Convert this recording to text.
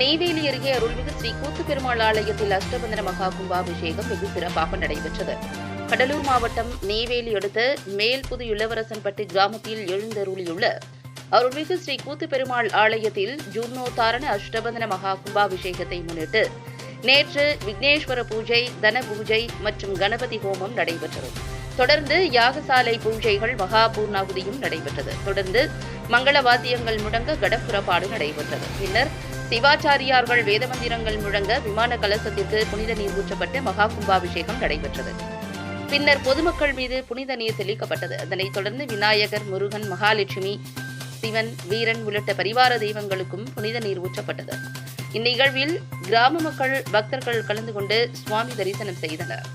நெய்வேலி அருகே அருள்மிகு ஸ்ரீ கூத்துப்பெருமாள் ஆலயத்தில் அஷ்டபந்தன மகா கும்பாபிஷேகம் வெகு சிறப்பாக நடைபெற்றது. கடலூர் மாவட்டம் நெய்வேலி அடுத்த மேல்புது இளவரசன்பட்டி கிராமத்தில் எழுந்தருளியுள்ள அருள்மிகு ஸ்ரீ கூத்துப்பெருமாள் ஆலயத்தில் ஜூர்ணோத்தாரண அஷ்டபந்தன மகா கும்பாபிஷேகத்தை முன்னிட்டு நேற்று விக்னேஸ்வர பூஜை தன பூஜை மற்றும் கணபதி ஹோமம் நடைபெற்றது. தொடர்ந்து யாகசாலை பூஜைகள் மகா பூர்ணாகுதியும் நடைபெற்றது. தொடர்ந்து மங்கள வாத்தியங்கள் முழங்க கடப்புறப்பாடு நடைபெற்றது. பின்னர் சிவாச்சாரியார்கள் வேதமந்திரங்கள் முழங்க விமான கலசத்திற்கு புனித நீர் ஊற்றப்பட்டு மகா கும்பாபிஷேகம் நடைபெற்றது. பின்னர் பொதுமக்கள் மீது புனித நீர் தெளிக்கப்பட்டது. அதனைத் தொடர்ந்து விநாயகர் முருகன் மகாலட்சுமி சிவன் வீரன் உள்ளிட்ட பரிவார தெய்வங்களுக்கும் புனித நீர் ஊற்றப்பட்டது. இந்நிகழ்வில் கிராம மக்கள் பக்தர்கள் கலந்து கொண்டு சுவாமி தரிசனம் செய்தனர்.